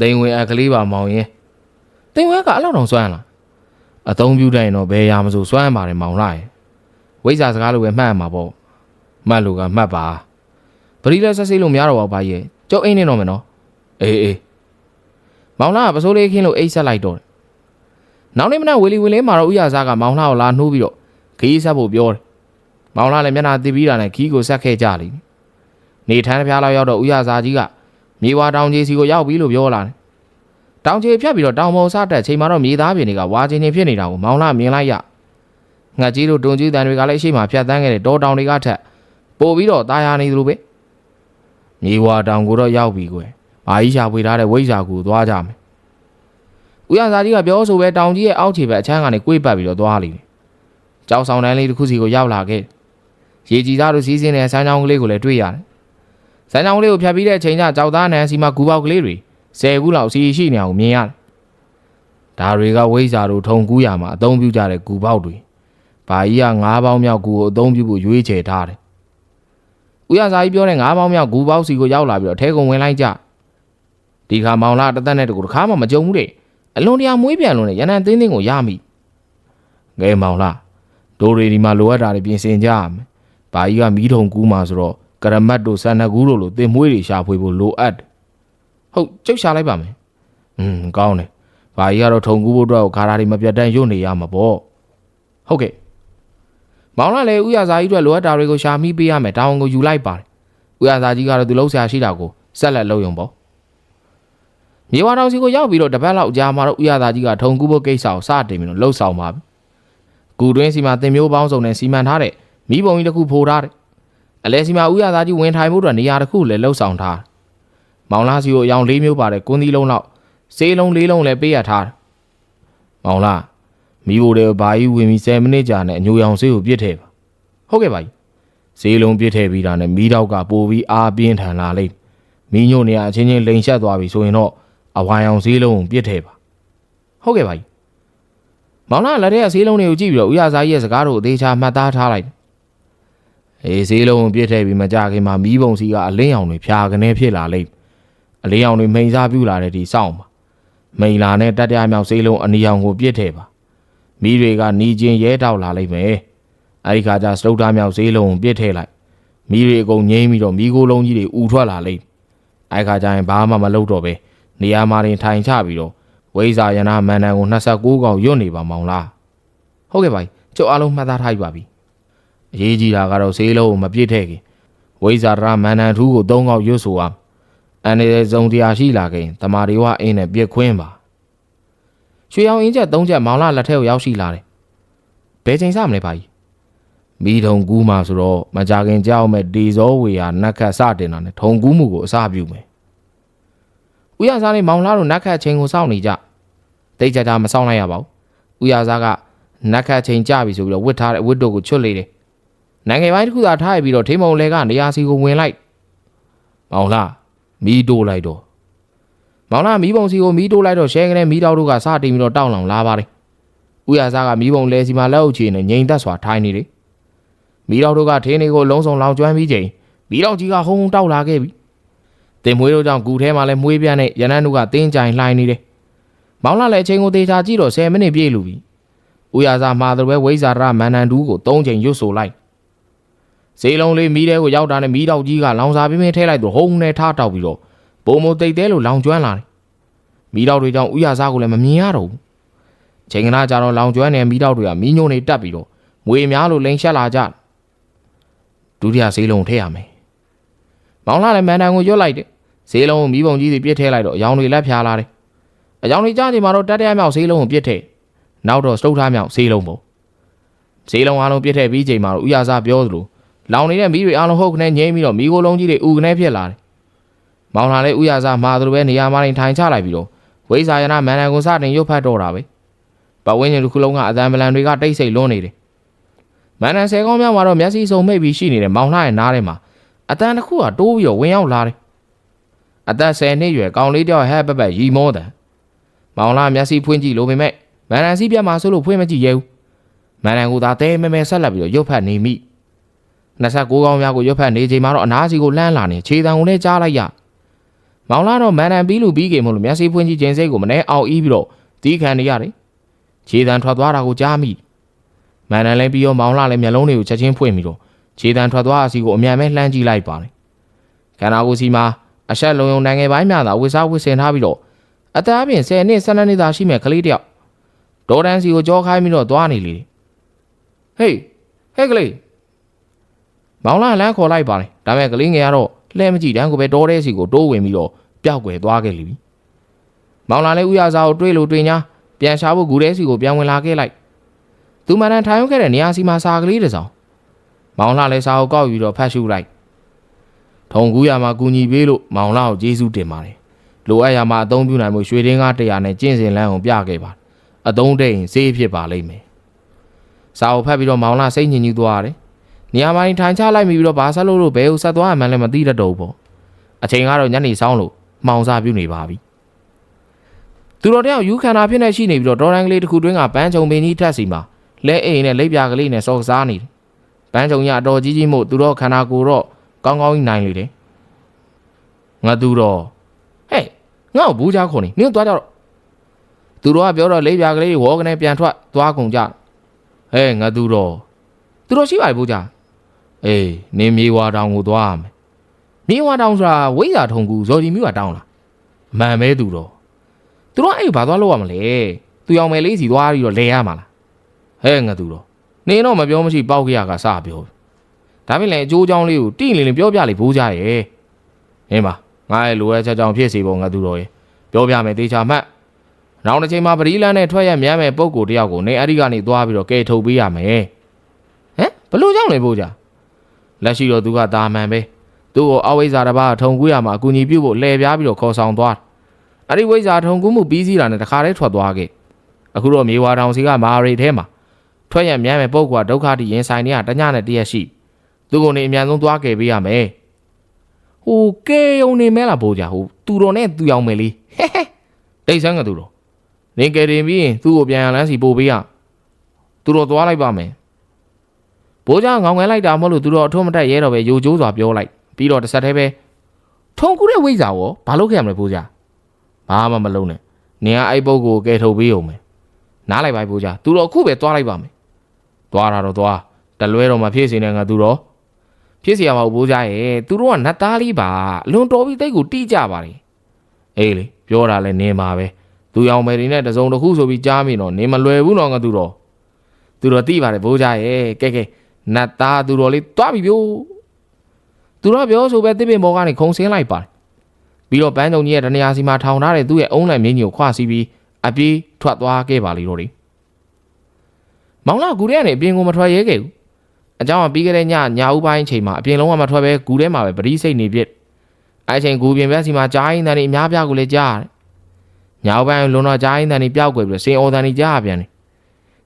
ဒိန်ဝင်အက်ကလေးပါမောင်ရင်ဒိန်ဝင်ကအလောက်တောင်စွမ်းလားအသုံးပြုတိုင်းတော့ဘယ်ရာမဆိုစွမ်းပါတယ်မောင်လာရဲ့ဝိဇ္ဇာစကားလိုပဲမှတ်ရမှာပေါ့ မှတ်လို့ကမှတ်ပါပရိလက်ဆက်စိတ်လို့များတော့ပါဘာရဲ့ကျုပ်အိမ်နေတော့မယ်နော်အေးအေးမောင်လာကပစိုးလေးခင်းလို့အိတ်ဆက်လိုက်တော့တယ်နောက်နေ့မနက်ဝေလီဝေလေးမှာတော့ဥရစားကမောင်လာကိုလာနှိုးပြီးတော့ခီးဆက်ဖို့ပြောတယ်မောင်လာလည်းမျက်နှာတည်ပြီးတာနဲ့ခီးကိုဆက်ခဲ့ကြလိမ့်နေထန်းတစ်ပြားလောက်ရောက်တော့ဥရစားကြီးကမြေဝါတောင်ကြီးစီကိုရောက်ပြီလို့ပြောလာတယ်တောင်ချေဖြတ်ပြီးတော့တောင်ပေါ်စားတက်ချိန်မှာတော့မြေသားပြင်တွေကဝါချင်းချင်းဖြစ်နေတာကိုမောင်လာမြင်လိုက်ရငှက်ကြီးတို့တွန်ကြီးတန်တွေကလည်းအရှိမဖြတ်တန်းခဲ့တဲ့တောတောင်တွေကထက် ပို့ပြီးတော့ตายာနေသလိုပဲမြေဝါတောင်ကိုတော့ရောက်ပြီကွယ်ဘာကြီးရှာဖွေထားတဲ့ဝိဇ္ဇာကူသွားကြမယ်ဦးရစာကြီးကပြောဆိုပဲတောင်ကြီးရဲ့အောက်ခြေဘက်အချမ်းကနေကွေ့ပတ်ပြီးတော့သွားလိမ့်မယ်ကြောက်ဆောင်တန်းလေးတစ်ခုစီကိုရောက်လာခဲ့ရေကြီးသားတို့စီးစင်းတဲ့ဆန်းချောင်းကလေးကိုလည်းတွေ့ရတယ်ဆန်းချောင်းကလေးကိုဖြတ်ပြီးတဲ့အချိန်ကျကြောက်သားနန်းစီမှာဂူပေါက်ကလေးတွေ ဆယ်ခုလောက်စီရှိနေအောင်မြင်ရတယ်။ဒါတွေကဝိဇ္ဇာတို့ထုံကူးရမှာအသုံးပြုကြတဲ့ဂူပေါက်တွေ။ဘာကြီးကငါးပေါင်းမြောက်ဂူကိုအသုံးပြုဖို့ရွေးချယ်ထားတယ်။ ဦးရစာကြီးပြောတဲ့ငါးပေါင်းမြောက်ဂူပေါက်စီကိုရောက်လာပြီးတော့ထဲကုန်ဝင်လိုက်ကြ။ဒီခါမောင်လာတသက်နဲ့တကူတစ်ခါမှမကြုံဘူးတဲ့အလွန်တရာမွေးပြန်လို့နဲ့ရန်တန်သင်းသင်းကိုရမိ။ငဲမောင်လာဒိုရီဒီမှာလိုအပ်တာတွေပြင်ဆင်ကြရမယ်။ဘာကြီးကမီးထုံကူးမှာဆိုတော့ကရမတ်တို့ဆန်နကူးတို့လိုတင်မွေးတွေရှာဖွေဖို့လိုအပ်တယ်ဟုတ်ကျုပ်ရှာလိုက်ပါမယ်။อืมကောင်းတယ်။ဘာကြီးကတော့ထုံကူးဖို့အတွက်ကိုခါရာတွေမပြတ်တမ်းရွတ်နေရမှာပေါ့။ဟုတ်ကဲ့။ မောင်လာလေဥရစာကြီးအတွက်လိုအပ်တာတွေကိုရှာမိပေးရမယ်တောင်းကိုယူလိုက်ပါတယ်။ဥရစာကြီးကတော့သူလုံးဆရာရှိတာကိုဆက်လက်လုပ်ရုံပေါ့။မြေဝါတောင်စီကိုရောက်ပြီးတော့တပတ်လောက်ကြာမှတော့ဥရစာကြီးကထုံကူးဖို့ကိစ္စကိုစတင်ပြီးတော့လှုပ်ဆောင်ပါပြီ။ကူတွင်းစီမှာတင်မျိုးပေါင်းစုံနဲ့စီမံထားတဲ့မိဘုံကြီးတစ်ခုဖိုးထားတယ်။အလဲစီမှာဥရစာကြီးဝင်ထိုင်ဖို့အတွက်နေရာတစ်ခုလည်းလှုပ်ဆောင်ထားတယ်မောင်လာစီကိုအယောင်၄မျိုးပါတဲ့ကွန်းသီးလုံးလောက်စေးလုံး၄လုံးလည်းပေးရထားတယ်။မောင်လာ မိဖို့တဲ့ဘာကြီးဝင်ပြီး10မိနစ်ကြာနဲ့အညိုရောင်ဆေးကိုပြစ်ထည့်ပါ။ဟုတ်ကဲ့ပါကြီး။စေးလုံးပြစ်ထည့်ပြီးတာနဲ့မီးတောက်ကပိုပြီးအားပြင်းထန်လာလိမ့်။မီးညို့နေရအချင်းချင်းလိန်ရှက်သွားပြီဆိုရင်တော့အဝိုင်အောင်စေးလုံးကိုပြစ်ထည့်ပါ။ဟုတ်ကဲ့ပါကြီး။မောင်လာလက်ထက်ကစေးလုံးတွေကိုကြည့်ပြီးတော့ဥရစာကြီးရဲ့စကားတို့အသေးချာမှတ်သားထားလိုက်တယ်။အေးစေးလုံးကိုပြစ်ထည့်ပြီးမကြခင်မှာမီးပုံစီကအလင်းရောင်တွေဖြာကနေဖြစ်လာလိမ့်အလေးအောင်တွေမိန်စားပြူလာတဲ့ဒီစောင့်ပါမိန်လာနဲ့တက်တရားမြောက်စေးလုံးအနီအောင်ကိုပြစ်ထဲပါ မိတွေကနီးချင်းရဲတောက်လာလိမ့်မယ်အဲဒီခါကျစတုတ်သားမြောက်စေးလုံးကိုပြစ်ထဲလိုက်မိတွေအကုန်ငိမ့်ပြီးတော့မိကိုလုံးကြီးတွေဥထွက်လာလိမ့်အဲဒီခါကျရင်ဘာမှမလုပ်တော့ပဲနေရာမှာတင်ထိုင်ချပြီးတော့ဝိဇာယနာမန္တန်ကို29កောင်ရွတ်နေပါမောင်လားဟုတ်ကဲ့ပါကျုပ်အားလုံးမှတ်သားထားပြီပါပြီအရေးကြီးတာကတော့စေးလုံးကိုမပြစ်ထဲခင်ဝိဇာရမန္တန်ထူးကို3កောင်ရွတ်ဆိုအောင်အန်နေတဲ့ဇုံတရားရှိလာခင်တမာရီဝအင်းနဲ့ပြက်ခွင်းပါ ရွှေရောင်အင်းချက်၃ချက်မောင်လာလက်ထက်ကိုရောက်ရှိလာတယ်ဘယ်ချိန်စမလဲပါကြီးမိထုံကူးမှာဆိုတော့မကြခင်ကြောက်မဲ့ဒီဇောဝေဟာနတ်ခတ်စတင်တာနဲ့ထုံကူးမှုကိုအစပြုမယ်ဦးရစားလေးမောင်လာတို့နတ်ခတ်ချိန်ကိုစောင့်နေကြတိတ်ကြတာမစောင့်လိုက်ရပါဘူးဦးရစားကနတ်ခတ်ချိန်ကြပြီဆိုပြီးတော့ဝစ်ထားတဲ့ဝစ်တို့ကိုချွတ်လေတယ်နိုင်ငံပိုင်းတစ်ခုသာထားရပြီးတော့ထိမုံလဲကနေရာစီကိုဝင်လိုက်မောင်လာမီးတိုးလိုက်တော့ မောင်လာမီးပုံစီကိုမီးတိုးလိုက်တော့ရှဲကနေမီးတောက်တို့ကစတင်ပြီးတော့တောင်းလောင်လာပါတယ်။ဦးရစားကမီးပုံလဲစီမှာလက်အုပ်ချီနဲ့ငိန်သက်စွာထိုင်နေတယ်။မီးတောက်တို့ကထင်းတွေကိုလုံးစုံလောင်ကျွမ်းပြီးချိန်မီးတောက်ကြီးကဟုံဟုံတောက်လာခဲ့ပြီ။တင်မွေးတို့ကြောင့်ဂူထဲမှာလဲမွေးပြန့်နဲ့ရနန်းတို့ကတင်းကြိုင်လှိုင်းနေတယ်။မောင်လာလည်းအချိန်ကိုသေးချာကြည့်တော့10မိနစ်ပြည့်လူပြီ။ဦးရစားမှာတော့ပဲဝိဇာရမန္တန်တူးကို၃ချိန်ရွတ်ဆိုလိုက်။ဈေးလုံးလေးမီးတဲကိုရောက်တာနဲ့မီးတောက်ကြီးကလောင်စာပြင်းပြင်းထဲလိုက်တော့ဟုံနဲ့ထားတောက်ပြီးတော့ ပုံမတိတ်တဲလို့လောင်ကျွမ်းလာတယ်။မီးတောက်တွေကြောင့်ဥရစားကိုလည်းမမြင်ရတော့ဘူး။ချိန်ကနာကြတော့လောင်ကျွမ်းတဲ့မီးတောက်တွေကမီးညိုနေတက်ပြီးတော့မွေများလို့လိန်ရှက်လာကြ။ဒုတိယဈေးလုံးထည့်ရမယ်။မောင်လာလည်းမန်တန်ကိုရွတ်လိုက်တယ်။ဈေးလုံးကိုမီးပုံကြီးတွေပြစ်ထဲလိုက်တော့အယောင်တွေလက်ဖြာလာတယ်။အယောင်တွေကြားချိန်မှာတော့တတရမြောက်ဈေးလုံးကိုပြစ်ထဲ။နောက်တော့စတုတ်ထားမြောက်ဈေးလုံးပေါ့။ဈေးလုံးအားလုံးပြစ်ထဲပြီးချိန်မှာတော့ဥရစားပြောသလိုလောင်နေတဲ့မီးတွေအားလုံးဟုတ်ကနေငိမ့်ပြီးတော့မီးကိုလုံးကြီးတွေဥကနေဖြစ်လာတယ် မောင်လာလေးဥရစာမှာသူတို့ပဲနေရာမှာနေထိုင်ချလိုက်ပြီးတော့ဝိဇာယနာမန္တန်ကိုစတင်ရုပ်ဖတ်တော့တာပဲပတ်ဝန်းကျင်တစ်ခုလုံးကအတန်ပလန်တွေကတိတ်ဆိတ်လွန်းနေတယ်မန္တန်ဆယ်ကောင်းများမှာတော့မျက်စိစုံမိတ်ပြီးရှိနေတဲ့မောင်လှရဲ့နားထဲမှာအတန်တစ်ခုကတိုးပြီးတော့ဝင်ရောက်လာတယ်အသက်10နှစ်ရွယ်ကောင်လေးတယောက်ဟဲ့ပက်ပက်ရီမောတယ်မောင်လှမျက်စိဖွင့်ကြည့်လို့ပေမဲ့မန္တန်စီးပြတ်မှာဆိုလို့ဖွင့်မကြည့်ရဲဘူးမန္တန်ကသာတဲမဲမဲဆက်လက်ပြီးတော့ရုပ်ဖတ်နေမိ29ကောင်းများကိုရုပ်ဖတ်နေချိန်မှာတော့အနားစီကိုလှမ်းလာနေခြေတံကိုလည်းကြားလိုက်ရ မောင်လာတော့မန်တန်ပြီးလူပြီးခင်မို့လို့မျက်စိဖွင့်ကြည့်ခြင်းစိတ်ကိုမနှဲအောင်အီးပြီးတော့တီးခံနေရတယ်။ခြေတံထွက်သွားတာကိုကြားမိ။မန်တန်လည်းပြီးတော့မောင်လာလည်းမျက်လုံးတွေကိုချက်ချင်းဖွင့်ပြီးတော့ခြေတံထွက်သွားအစီကိုအမြန်ပဲလှမ်းကြည့်လိုက်ပါတယ်။ခန္ဓာကိုယ်စီမှာအဆက်လုံးုံနိုင်ငံပိုင်းများသာဝစ်စားဝစ်စင်ထားပြီးတော့အသားအပြင်10နှစ်12နှစ်သာရှိမဲ့ကလေးတယောက်ဒေါ်တန်စီကိုကြောခိုင်းပြီးတော့သွားနေလေ။ဟေးဟဲ့ကလေးမောင်လာလမ်းခေါ်လိုက်ပါတယ်။ဒါပေမဲ့ကလေးငယ်ကတော့လှဲမကြည့်တန်းကိုပဲဒေါ်တဲ့စီကိုတိုးဝင်ပြီးတော့ ပျောက်ကွယ်သွားခဲ့လိမ့်မယ်။မမောင်လာလည်းဥရစာကိုတွေးလို့တွေးညာပြန်ရှာဖို့ဂူထဲစီကိုပြန်ဝင်လာခဲ့လိုက်သူမန်တန်ထိုင်ရောက်ခဲ့တဲ့နေရာစီမှာစာကလေးတစ်စောင်မောင်လာလည်းစာကိုကောက်ယူတော့ဖတ်ရှုလိုက်ထုံကူးရမှာကူညီပေးလို့မောင်လာကိုကျေးဇူးတင်ပါတယ်လိုအပ်ရမှာအသုံးပြုနိုင်မှုရွှေတင်းကား100နဲ့ကျင့်စဉ်လမ်းကိုပြခဲ့ပါတယ်အသုံးတဲ့ရင်စေးဖြစ်ပါလိမ့်မယ်စာကိုဖတ်ပြီးတော့မောင်လာစိတ်ညစ်ညူးသွားတယ်နေရာပိုင်းထိုင်ချလိုက်မိပြီးတော့ဘာဆက်လို့လို့ဘဲကိုဆက်သွားမှန်းလည်းမသိတတ်တော့ဘူးပေါ့အချိန်ကတော့ညနေဆောင်လို့ မှောင်စားပြုနေပါပြီသူတော်တယောက်ယူခန္ဓာဖြစ်နေရှိနေပြီးတော့ဒေါ်ရန်ကလေးတစ်ခုတွင်းကပန်းချုံပင်ကြီးထက်စီမှာလဲအိမ်နဲ့လိပ်ပြာကလေးနဲ့စော်စားနေတယ်။ပန်းချုံရအတော်ကြီးကြီးမို့သူတော်ခန္ဓာကိုယ်တော့ကောင်းကောင်းကြီးနိုင်လေတယ်။ငါသူတော်ဟဲ့ငါ့ကိုဘူးချခေါ်နေနင်းသွားကြတော့သူတော်ကပြောတော့လိပ်ပြာကလေးဝေါကနေပြန်ထွက်သွားကုန်ကြ။ဟဲ့ငါသူတော်သူတော်ရှိပါလေဘူးချအေးနင်းမြေဝါတောင်ကိုသွားရမယ်။ မြေဝါတောင်ဆိုတာဝိဇ္ဇာထုံကူဇော်ဒီမျိုးကတောင်းလား။မှန်ပဲသူတော်သူတို့အဲ့ဘာသွားလို့ရမလဲသူရောင်မယ်လေးစီသွားပြီးတော့လဲရမှာလားဟဲ့ငါသူတော့နေတော့မပြောမရှိပေါက်ကြရကစပြောဒါပြင်လည်းအကျိုးအကြောင်းလေးကိုတိလင်းလင်းပြောပြလေဘိုးကြရဲ့ဟင်းပါငါရဲ့လိုအပ်ချက်ကြောင့်ဖြစ်စီပုံငါသူတော်ရဲ့ပြောပြမယ်တေချာမှတ်နောက်တစ်ချိန်မှာပရိလန်းနဲ့ထွက်ရမြမ်းမယ်ပုံကိုတယောက်ကိုနေအဲ့ဒီကနေသွားပြီးတော့ကဲထုတ်ပေးရမယ်ဟမ်ဘလို့ကြောင့်လဲဘိုးကြလက်ရှိတော့သူကတာမန်ပဲ သူ့ကိုအဝိဇ္ဇာတစ်ပါးထုံကူးရမှာအကူညီပြုဖို့လှည့်ပြားပြီးတော့ခေါ်ဆောင်သွားအဲ့ဒီဝိဇ္ဇာထုံကူးမှုပြီးစီးတာနဲ့တခါတည်းထွက်သွားခဲ့အခုတော့မြေဝါတောင်စီကမာရီထဲမှာထွက်ရမြမ်းမဲ့ပုတ်ကွာဒုက္ခတိရင်ဆိုင်နေရတညနဲ့တရက်ရှိသူကုန်နေအမြန်ဆုံးသွားခဲ့ပေးရမယ်ဟိုကဲယုံနေမဲလားဘိုးကြဟိုသူတော်နဲ့သူရောက်မယ်လေဟဲဟဲတိတ်ဆန်းကသူတော်နေကယ်တင်ပြီးရင်သူ့ကိုပြန်ရလန်းစီပို့ပေးရသူတော်သွားလိုက်ပါမယ်ဘိုးကြငောင်ငယ်လိုက်တာမဟုတ်လို့သူတော်အထုံးမတက်ရဲတော့ပဲယိုကျိုးစွာပြောလိုက် ပြီးတော့တစ်ဆက်တည်းပဲထုံကူးတဲ့ဝိဇ္ဇာရောဘာလုပ်ခဲ့ရမလဲဘိုးကြဘာမှမလုံးနဲ့နင်ကအဲ့ပုဂ္ဂိုလ်ကိုကယ်ထုတ်ပေးအောင်မယ်နားလိုက်ပါဘိုးကြသူတော့အခုပဲသွားလိုက်ပါမယ်သွားတာတော့သွားတလွဲတော့မဖြစ်စေနဲ့ငါသူတော့ဖြစ်စီရမှာဘိုးကြရဲ့သူတို့ကနတ်သားလေးပါအလွန်တော်ပြီးတိတ်ကိုတိကြပါလေအေးလေပြောတာလဲနင်ပါပဲသူရောင်မယ်တွေနဲ့တစုံတစ်ခုဆိုပြီးကြားမိတော့နင်မလွယ်ဘူးတော့ငါသူတော့သူတော့တိပါတယ်ဘိုးကြရဲ့ကဲကဲနတ်သားသူတော်လေးသွားပြီပြို့ သူတော့ပြောဆိုပဲတစ်ပင်ပေါ်ကနေခုံဆင်းလိုက်ပါတယ်ပြီးတော့ပန်းကြုံကြီးရဲ့တနေရာစီမှာထောင်ထားတဲ့သူ့ရဲ့အုံးလိုက်မြင်းကြီးကိုခွာစီးပြီးအပြေးထွက်သွားခဲ့ပါလိမ့်တော့တယ်မောင်လာကူထဲကနေအပြင်ကိုမထွက်ရဲခဲ့ဘူးအကြောင်းကပြီးခဲ့တဲ့ညညဦးပိုင်းအချိန်မှာအပြင်လုံးဝမထွက်ပဲကူထဲမှာပဲပရိစိတ်နေပြစ်အဲအချိန်ကူပြင်ဘက်စီမှာကြားရင်းတန်တွေအများပြားကိုလည်းကြားရတယ်ညဦးပိုင်းလုံးတော့ကြားရင်းတန်တွေပျောက်ကွယ်ပြီးစင်အော်တန်တွေကြားရပြန်တယ်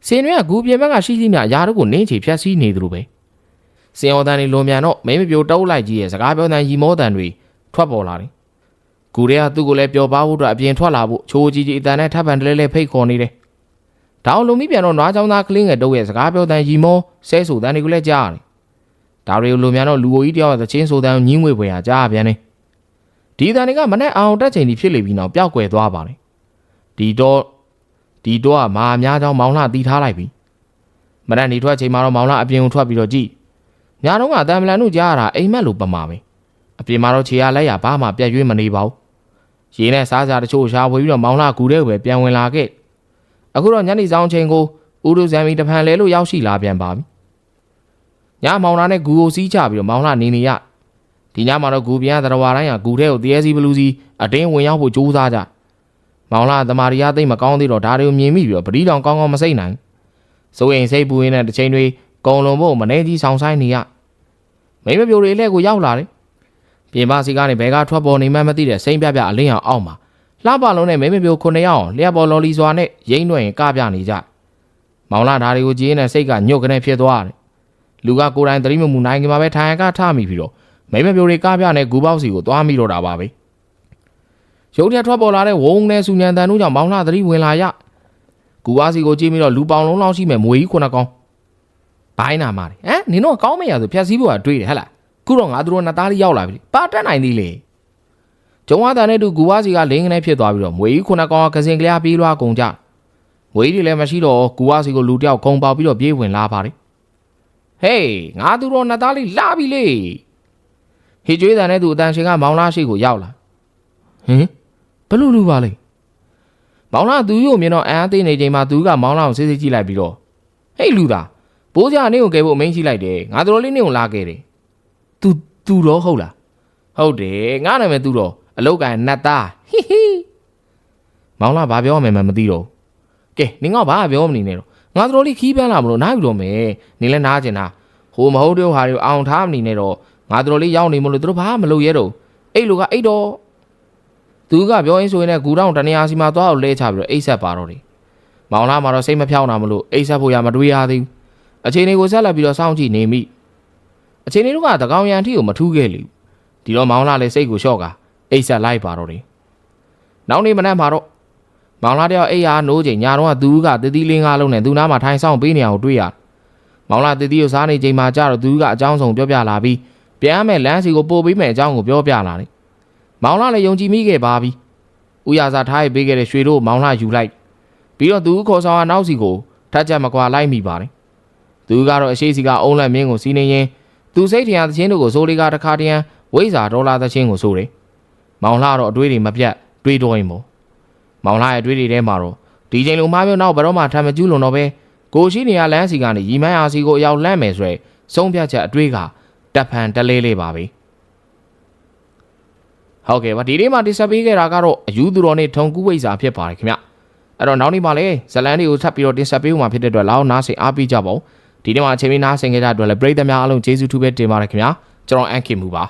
စင်တွေကကူပြင်ဘက်ကရှိသမျှຢာတို့ကိုနင်းချေဖြတ်စည်းနေသလိုပဲ။ စင်အော်တန်တွေလွန်ပြန်တော့မင်းမပြိုတုံးလိုက်ကြီးရဲ့စကားပြောတန်ရီမောတန်တွေထွက်ပေါ်လာတယ်ကူရဲကသူ့ကိုလည်းပျော်ပါဖို့အတွက်အပြင်ထွက်လာဖို့ချိုးကြီးကြီးအတန်နဲ့ထပ်ပန်တလဲလဲဖိတ်ခေါ်နေတယ်။ဒါအောင်လုံမိပြန်တော့နွားချောင်းသားကလင်းငယ်တုပ်ရဲ့စကားပြောတန်ရီမောဆဲဆူတန်တွေကိုလည်းကြားရတယ်။ဒါတွေကိုလုံမြန်တော့လူကိုကြီးတယောက်ရဲ့သချင်းဆိုတန်ညင်းငွေပွေဟာကြားရပြန်တယ်။ဒီတန်တွေကမနဲ့အောင်တက်ချိန်ကြီးဖြစ်လေပြီးနောက်ပျောက်ကွယ်သွားပါတယ်။ဒီတော့ဒီတော့ကမာအများချောင်းမောင်လှတီးထားလိုက်ပြီ။မနဲ့နေထွက်ချိန်မှာတော့မောင်လှအပြင်ကိုထွက်ပြီးတော့ကြည့်။ ညာတော့ကတန်မလန်တို့ကြားရတာအိမ်မက်လိုပမာပဲ။အပြင်မှာတော့ခြေရလက်ရဘာမှပြတ်ရွေးမနေပါဘူး။ရေနဲ့စားစရာတချို့ရှာဖွေပြီးတော့မောင်လှကူတဲ့ကိုပဲပြန်ဝင်လာခဲ့အခုတော့ညနေဆောင်ချိန်ကိုဥဒုဇံမီတဖန်လဲလို့ရောက်ရှိလာပြန်ပါပြီညမောင်လာနဲ့ဂူကိုစီးချပြီးတော့မောင်လှနေနေရဒီညမှာတော့ဂူပြန်ကတရဝါတိုင်းကဂူထဲကိုတရေစီဘလူးစီအတင်းဝင်ရောက်ဖို့ကြိုးစားကြမောင်လှသမာရိယသိမ့်မကောင်းသေးတော့ဒါတွေကိုမြင်မိပြီးတော့ပတိတောင်ကောင်းကောင်းမစိတ်နိုင်စိုးရင်စိတ်ပူရင်းနဲ့တစ်ချိန်တွေ ကုံလုံးဖို့မနေကြီးဆောင်ဆိုင်နေရမိမပြိုတွေလက်ကိုရောက်လာတယ်ပြင်ပစီကနေဘဲကထွက်ပေါ်နေမှန်းမသိတဲ့စိမ့်ပြပြအလင်းအောင်အောက်မှာလှပလုံးနဲ့မဲမပြိုခုနှစ်ယောက်လျှက်ပေါ်လော်လီစွာနဲ့ရိမ့်နှွက်ရင်ကပြနေကြမောင်လာဓာတွေကိုကြည့်နေတဲ့စိတ်ကညှို့ကနေဖြစ်သွားတယ်လူကကိုယ်တိုင်သတိမမူနိုင်ခင်မှာပဲထိုင်ကထမိပြီးတော့မဲမပြိုတွေကပြနဲ့ဂူပေါက်စီကိုသွားမိတော့တာပါပဲရုပ်တရက်ထွက်ပေါ်လာတဲ့ဝုံနဲ့စူညံတန်တို့ကြောင့်မောင်လာသတိဝင်လာရဂူဝါစီကိုကြည့်ပြီးတော့လူပေါင်လုံးလောက်ရှိမဲ့မွေကြီးခုနှစ်ကောင် ဘိုင်းနာမာတယ်ဟမ်နင်တို့ကကောင်းမရဆိုဖြတ်စည်းဖို့ကတွေးတယ်ဟဟလားခုတော့ငါတို့နှစ်သားလေးရောက်လာပြီပါတက်နိုင်သေးလေကျုံဝါတန်နဲ့တူဂူဝါစီကလင်းကနေဖြစ်သွားပြီးတော့မွေကြီးခုနကောင်ကကစင်ကလေးပြေးလွှားကုန်ကြမွေကြီးတွေလည်းမရှိတော့ဂူဝါစီကိုလူတယောက်ခုံပေါက်ပြီးတော့ပြေးဝင်လာပါတယ်ဟေးငါတို့တော့နှစ်သားလေးလာပြီလေဟေကျွေးတန်နဲ့သူအတန်ရှင်ကမောင်လာရှိကိုရောက်လာဟင်ဘလို့လူပါလဲမောင်လာသူရုံမြင်တော့အမ်းသေးနေချိန်မှာသူကမောင်လာကိုဆေးဆေးကြည့်လိုက်ပြီးတော့ဟေးလူသား ဘိုးစရာအနင့်ကိုကယ်ဖို့အမိန့်ရှိလိုက်တယ်ငါတော်လေးနင့်ကိုလာခဲ့တယ်သူသူတော့ဟုတ်လားဟုတ်တယ်ငါနာမည်သူတော့အလောက်ကနတ်သားဟိဟိမောင်လာဘာပြောရမယ်မသိတော့ကဲနင်ကဘာပြောမနေနဲ့တော့ငါတော်လေးခီးပန်းလာမလို့နားယူတော့မယ်နင်လည်းနားကျင်တာဟိုမဟုတ်တော့ဟာတွေအောင်ထားမနေနဲ့တော့ငါတော်လေးရောက်နေမလို့သူတို့ဘာမလုပ်ရဲတော့အဲ့လိုကအဲ့တော့သူကပြောရင်းဆိုရင်လည်းဂူတောင်တနေရာစီမှာသွားအောင်လဲချပြီးတော့အိတ်ဆက်ပါတော့တယ်မောင်လာမှာတော့စိတ်မဖြောင်းတာမလို့အိတ်ဆက်ဖို့ရမတွေးရသေးဘူး အချိန်လေးကိုဆက်လက်ပြီးတော့စောင့်ကြည့်နေမိအချိန်လေးတို့ကတကောင်ရန်ထီကိုမထူးခဲ့လေဒီတော့မောင်လာလည်းစိတ်ကိုလျှော့ကအိတ်ဆက်လိုက်ပါတော့တယ်နောက်နေ့မနက်မှာတော့မောင်လာတယောက်အိယာနိုးချိန်ညာတော့ကသူကတတိလင်းကားလုံးနဲ့သူ့နားမှာထိုင်ဆောင်ပေးနေအောင်တွေ့ရတယ်။မောင်လာတတိကိုစားနေချိန်မှာကြတော့သူကအကြောင်းဆောင်ပြောပြလာပြီးပြန်မဲ့လမ်းစီကိုပို့ပေးမယ်အကြောင်းကိုပြောပြလာတယ်။မောင်လာလည်းယုံကြည်မိခဲ့ပါပြီ။ဦးရစာထားရပေးခဲ့တဲ့ရွှေတို့မောင်လာယူလိုက်ပြီးတော့သူခေါ်ဆောင်ကနောက်စီကိုထပ်ချက်မကွာလိုက်မိပါတယ်။ သူကတော့အရှိစီကအုံးလက်မင်းကိုစီးနေရင်သူစိတ်ထင်ရသချင်းတို့ကိုစိုးလေးကတစ်ခါတည်းဝိဇာဒေါ်လာသချင်းကိုစိုးတယ်။မောင်လာတော့အတွေးတွေမပြတ်တွေးတော့ရင်မို့မောင်လာရဲ့အတွေ့အကြုံထဲမှာတော့ဒီချိန်လုံးမပြောနောက်ဘယ်တော့မှထမ်းမကျူးလွန်တော့ပဲကိုရှိနေရလမ်းစီကနေရီမန်းအားစီကိုအရောက်လန့်မယ်ဆိုရယ်ဆုံးဖြတ်ချက်အတွေ့ကတက်ဖန်တလေးလေးပါပဲဟုတ်ကဲ့ပါဒီနေ့မှတိဆက်ပေးခဲ့တာကတော့အယူသူတော်နဲ့ထုံကူးဝိဇာဖြစ်ပါတယ်ခင်ဗျအဲ့တော့နောက်နေ့မှလည်းဇလန်တွေကိုထပ်ပြီးတော့တင်ဆက်ပေးဦးမှာဖြစ်တဲ့အတွက်လောက်နားဆင်အားပေးကြပါဦး ဒီနေ့မှအချိန်မီနားဆင်ခဲ့ကြတဲ့အတွက်လည်းပရိသတ်များအားလုံးကျေးဇူးထူးပဲတင်ပါတယ်ခင်ဗျာကျွန်တော်အန်ခင်မူပါ